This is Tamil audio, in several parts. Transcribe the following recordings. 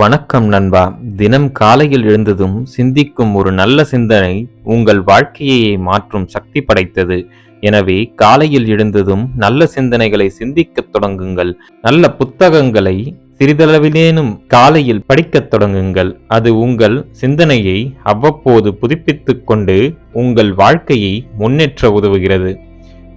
வணக்கம் நண்பா. தினம் காலையில் எழுந்ததும் சிந்திக்கும் ஒரு நல்ல சிந்தனை உங்கள் வாழ்க்கையை மாற்றும் சக்தி படைத்தது. எனவே காலையில் எழுந்ததும் நல்ல சிந்தனைகளை சிந்திக்கத் தொடங்குங்கள். நல்ல புத்தகங்களை சிறிதளவிலேனும் காலையில் படிக்கத் தொடங்குங்கள். அது உங்கள் சிந்தனையை அவ்வப்போது புதுப்பித்துக் கொண்டு உங்கள் வாழ்க்கையை முன்னேற்ற உதவுகிறது.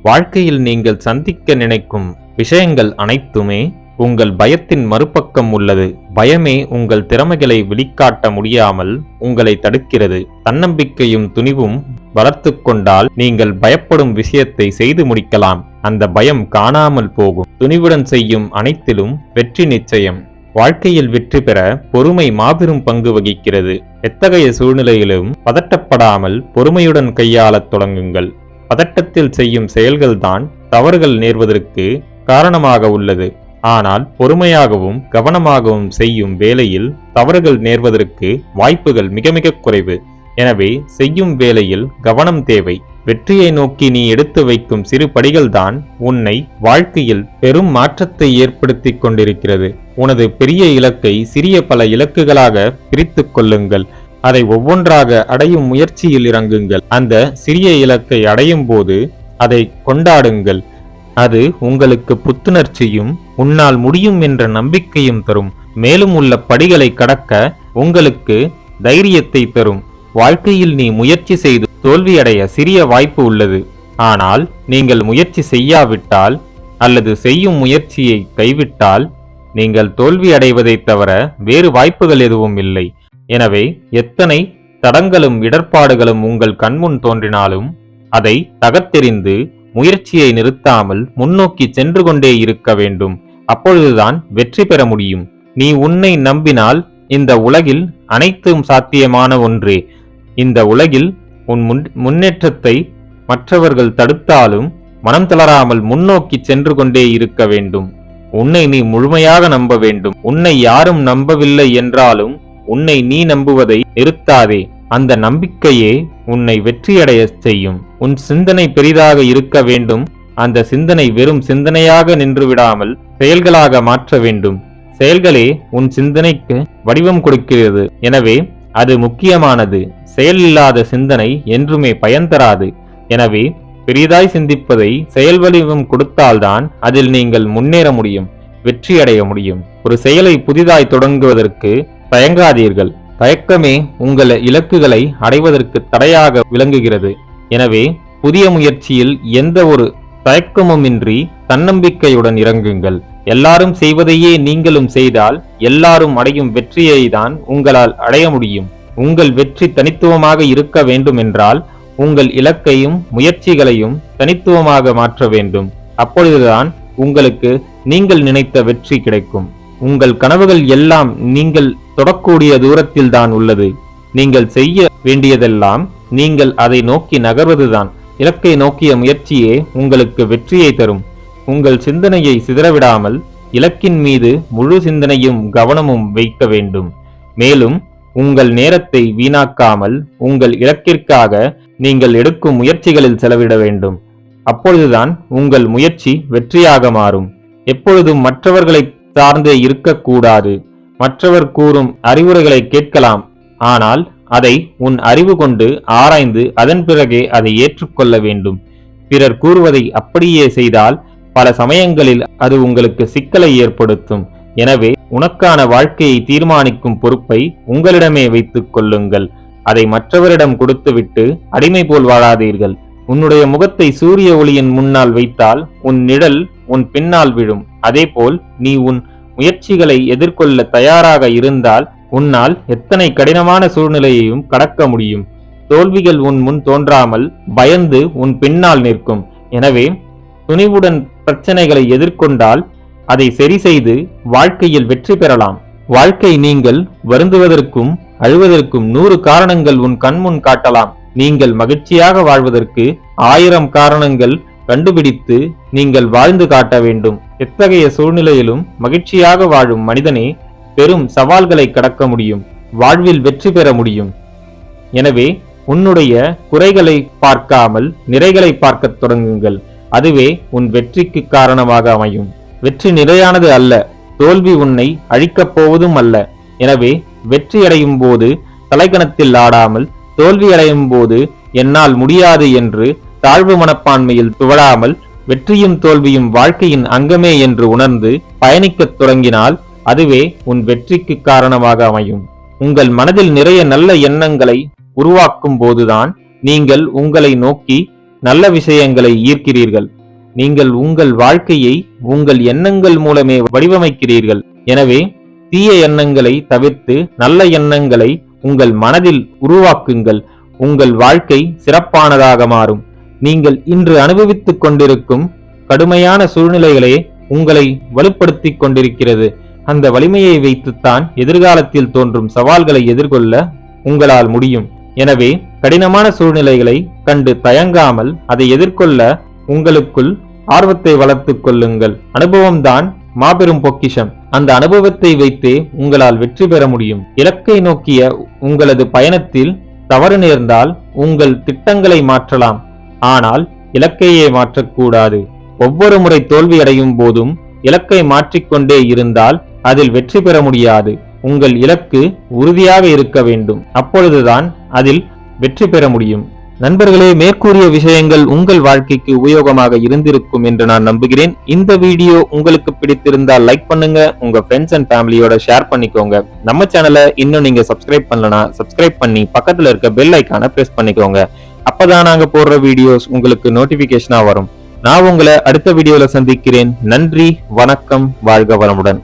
வாழ்க்கையில் நீங்கள் சந்திக்க நினைக்கும் விஷயங்கள் அனைத்துமே உங்கள் பயத்தின் மறுபக்கம் உள்ளது. பயமே உங்கள் திறமைகளை வெளிக்காட்ட முடியாமல் உங்களை தடுக்கிறது. தன்னம்பிக்கையும் துணிவும் வளர்த்து கொண்டால் நீங்கள் பயப்படும் விஷயத்தை செய்து முடிக்கலாம். அந்த பயம் காணாமல் போகும். துணிவுடன் செய்யும் அனைத்திலும் வெற்றி நிச்சயம். வாழ்க்கையில் வெற்றி பெற பொறுமை மாபெரும் பங்கு வகிக்கிறது. எத்தகைய சூழ்நிலையிலும் பதட்டப்படாமல் பொறுமையுடன் கையாளத் தொடங்குங்கள். பதட்டத்தில் செய்யும் செயல்கள்தான் தவறுகள் நேர்வதற்கு காரணமாக உள்ளது. ஆனால் பொறுமையாகவும் கவனமாகவும் செய்யும் வேலையில் தவறுகள் நேர்வதற்கு வாய்ப்புகள் மிக மிக குறைவு. எனவே செய்யும் வேலையில் கவனம் தேவை. வெற்றியை நோக்கி நீ எடுத்து வைக்கும் சிறு படிகள்தான் உன்னை வாழ்க்கையில் பெரும் மாற்றத்தை ஏற்படுத்திக் கொண்டிருக்கிறது. உனது பெரிய இலக்கை சிறிய பல இலக்குகளாக பிரித்து கொள்ளுங்கள். அதை ஒவ்வொன்றாக அடையும் முயற்சியில் இறங்குங்கள். அந்த சிறிய இலக்கை அடையும் போது அதை கொண்டாடுங்கள். அது உங்களுக்கு புத்துணர்ச்சியும் உன்னால் முடியும் என்ற நம்பிக்கையும் தரும். மேலும் உள்ள படிகளை கடக்க உங்களுக்கு தைரியத்தை தரும். வாழ்க்கையில் நீ முயற்சி செய்து தோல்வியடைய சிறிய வாய்ப்பு உள்ளது. ஆனால் நீங்கள் முயற்சி செய்யாவிட்டால் அல்லது செய்யும் முயற்சியை கைவிட்டால் நீங்கள் தோல்வி தவிர வேறு வாய்ப்புகள் எதுவும் இல்லை. எனவே எத்தனை தடங்களும் இடர்பாடுகளும் உங்கள் கண்முன் தோன்றினாலும் அதை தகர்த்தெறிந்து முயற்சியை நிறுத்தாமல் முன்னோக்கி சென்று கொண்டே இருக்க வேண்டும். அப்பொழுதுதான் வெற்றி பெற முடியும். நீ உன்னை நம்பினால் இந்த உலகில் அனைத்தும் சாத்தியமான ஒன்றே. இந்த உலகில் உன் முன்னேற்றத்தை மற்றவர்கள் தடுத்தாலும் மனம் தளராமல் முன்னோக்கி சென்று கொண்டே இருக்க வேண்டும். உன்னை நீ முழுமையாக நம்ப வேண்டும். உன்னை யாரும் நம்பவில்லை என்றாலும் உன்னை நீ நம்புவதை நிறுத்தாதே. அந்த நம்பிக்கையே உன்னை வெற்றியடைய செய்யும். உன் சிந்தனை பெரிதாக இருக்க வேண்டும். அந்த சிந்தனை வெறும் சிந்தனையாக நின்று விடாமல் செயல்களாக மாற்ற வேண்டும். செயல்களே உன் சிந்தனைக்கு வடிவம் கொடுக்கிறது. எனவே அது முக்கியமானது. செயல் இல்லாத சிந்தனை என்றுமே பயன் தராது. எனவே பெரிதாய் சிந்திப்பதை செயல் வடிவம் கொடுத்தால்தான் அதில் நீங்கள் முன்னேற முடியும் வெற்றியடைய முடியும். ஒரு செயலை புதிதாய் தொடங்குவதற்கு தயங்காதீர்கள். தயக்கமே உங்கள் இலக்குகளை அடைவதற்கு தடையாக விளங்குகிறது. எனவே புதிய முயற்சியில் எந்த ஒரு தயக்கமுமின்றி தன்னம்பிக்கையுடன் இறங்குங்கள். எல்லாரும் செய்வதையே நீங்களும் செய்தால் எல்லாரும் அடையும் வெற்றியை தான் உங்களால் அடைய முடியும். உங்கள் வெற்றி தனித்துவமாக இருக்க வேண்டும் என்றால் உங்கள் இலக்கையும் முயற்சிகளையும் தனித்துவமாக மாற்ற வேண்டும். அப்பொழுதுதான் உங்களுக்கு நீங்கள் நினைத்த வெற்றி கிடைக்கும். உங்கள் கனவுகள் எல்லாம் நீங்கள் தொடக்கூடிய தூரத்தில் தான் உள்ளது. நீங்கள் செய்ய வேண்டியதெல்லாம் நீங்கள் அதை நோக்கி நகர்வதுதான். இலக்கை நோக்கிய முயற்சியே உங்களுக்கு வெற்றியை தரும். உங்கள் சிந்தனையை சிதறவிடாமல் இலக்கின் மீது முழு சிந்தனையும் கவனமும் வைக்க வேண்டும். மேலும் உங்கள் நேரத்தை வீணாக்காமல் உங்கள் இலக்கிற்காக நீங்கள் எடுக்கும் முயற்சிகளில் செலவிட வேண்டும். அப்பொழுதுதான் உங்கள் முயற்சி வெற்றியாக மாறும். எப்பொழுதும் மற்றவர்களை சார்ந்தே இருக்கக்கூடாது. மற்றவர் கூறும் அறிவுரைகளை கேட்கலாம். ஆனால் அதை உன் அறிவு கொண்டு ஆராய்ந்து அதன் பிறகே அதை ஏற்றுக்கொள்ள வேண்டும். பிறர் கூறுவதை அப்படியே செய்தால் பல சமயங்களில் அது உங்களுக்கு சிக்கலை ஏற்படுத்தும். எனவே உனக்கான வாழ்க்கையை தீர்மானிக்கும் பொறுப்பை உங்களிடமே வைத்துக் கொள்ளுங்கள். அதை மற்றவரிடம் கொடுத்துவிட்டு அடிமை போல் வாழாதீர்கள். உன்னுடைய முகத்தை சூரிய ஒளியின் முன்னால் வைத்தால் உன் நிழல் உன் பின்னால் விழும். அதேபோல் நீ உன் முயற்சிகளை எதிர்கொள்ள தயாராக இருந்தால் உன்னால் எத்தனை கடினமான சூழ்நிலையையும் கடக்க முடியும். தோல்விகள் உன் முன் தோன்றாமல் பயந்து உன் பின்னால் நிற்கும். எனவே துணிவுடன் பிரச்சனைகளை எதிர்கொண்டால் அதை சரி செய்து வாழ்க்கையில் வெற்றி பெறலாம். வாழ்க்கை நீங்கள் வருந்துவதற்கும் அழுவதற்கும் நூறு காரணங்கள் உன் கண்முன் காட்டலாம். நீங்கள் மகிழ்ச்சியாக வாழ்வதற்கு ஆயிரம் காரணங்கள் கண்டுபிடித்து நீங்கள் வாழ்ந்து காட்ட வேண்டும். எத்தகைய சூழ்நிலையிலும் மகிழ்ச்சியாக வாழும் மனிதனே பெரும் சவால்களை கடக்க முடியும். வாழ்வில் வெற்றி பெற முடியும். எனவே உன்னுடைய குறைகளை பார்க்காமல் நிறைகளை பார்க்கத் தொடங்குங்கள். அதுவே உன் வெற்றிக்கு காரணமாக அமையும். வெற்றி நிறையானது அல்ல. தோல்வி உன்னை அழிக்கப் போவதும் அல்ல. எனவே வெற்றியடையும் போது தலைக்கணத்தில் ஆடாமல் தோல்வியடையும் போது என்னால் முடியாது என்று தாழ்வு மனப்பான்மையில் துவழாமல் வெற்றியும் தோல்வியும் வாழ்க்கையின் அங்கமே என்று உணர்ந்து பயணிக்கத் தொடங்கினால் அதுவே உன் வெற்றிக்கு காரணமாக அமையும். உங்கள் மனதில் நிறைய நல்ல எண்ணங்களை உருவாக்கும் போதுதான் நீங்கள் உங்களை நோக்கி நல்ல விஷயங்களை ஈர்க்கிறீர்கள். நீங்கள் உங்கள் வாழ்க்கையை உங்கள் எண்ணங்கள் மூலமே வடிவமைக்கிறீர்கள். எனவே தீய எண்ணங்களை தவிர்த்து நல்ல எண்ணங்களை உங்கள் மனதில் உருவாக்குங்கள். உங்கள் வாழ்க்கை சிறப்பானதாக மாறும். நீங்கள் இன்று அனுபவித்துக் கொண்டிருக்கும் கடுமையான சூழ்நிலைகளே உங்களை வலுப்படுத்திக் கொண்டிருக்கிறது. அந்த வலிமையை வைத்துத்தான் எதிர்காலத்தில் தோன்றும் சவால்களை எதிர்கொள்ள உங்களால் முடியும். எனவே கடினமான சூழ்நிலைகளை கண்டு தயங்காமல் அதை எதிர்கொள்ள உங்களுக்குள் ஆர்வத்தை வளர்த்துக் கொள்ளுங்கள். அனுபவம்தான் மாபெரும் பொக்கிஷம். அந்த அனுபவத்தை வைத்தே உங்களால் வெற்றி பெற முடியும். இலக்கை நோக்கிய உங்களது பயணத்தில் தவறு நேர்ந்தால் உங்கள் திட்டங்களை மாற்றலாம். ஆனால் இலக்கையே மாற்றக்கூடாது. ஒவ்வொரு முறை தோல்வி அடையும் போதும் இலக்கை மாற்றிக்கொண்டே இருந்தால் அதில் வெற்றி பெற முடியாது. உங்கள் இலக்கு உறுதியாக இருக்க வேண்டும். அப்பொழுதுதான் அதில் வெற்றி பெற முடியும். நண்பர்களே மேற்கூறிய விஷயங்கள் உங்கள் வாழ்க்கைக்கு உபயோகமாக இருந்திருக்கும் என்று நான் நம்புகிறேன். இந்த வீடியோ உங்களுக்கு பிடித்திருந்தால் லைக் பண்ணுங்க. உங்க ஃப்ரெண்ட்ஸ் அண்ட் ஃபேமிலியோட ஷேர் பண்ணிக்கோங்க. நம்ம சேனலை இன்னும் நீங்க சப்ஸ்கிரைப் பண்ணலனா சப்ஸ்கிரைப் பண்ணி பக்கத்துல இருக்க பெல் ஐக்கான பிரஸ் பண்ணிக்கோங்க. அப்பதான் நாங்க போடுற வீடியோஸ் உங்களுக்கு நோட்டிபிகேஷனா வரும். நான் உங்களை அடுத்த வீடியோல சந்திக்கிறேன். நன்றி வணக்கம் வாழ்க வளமுடன்.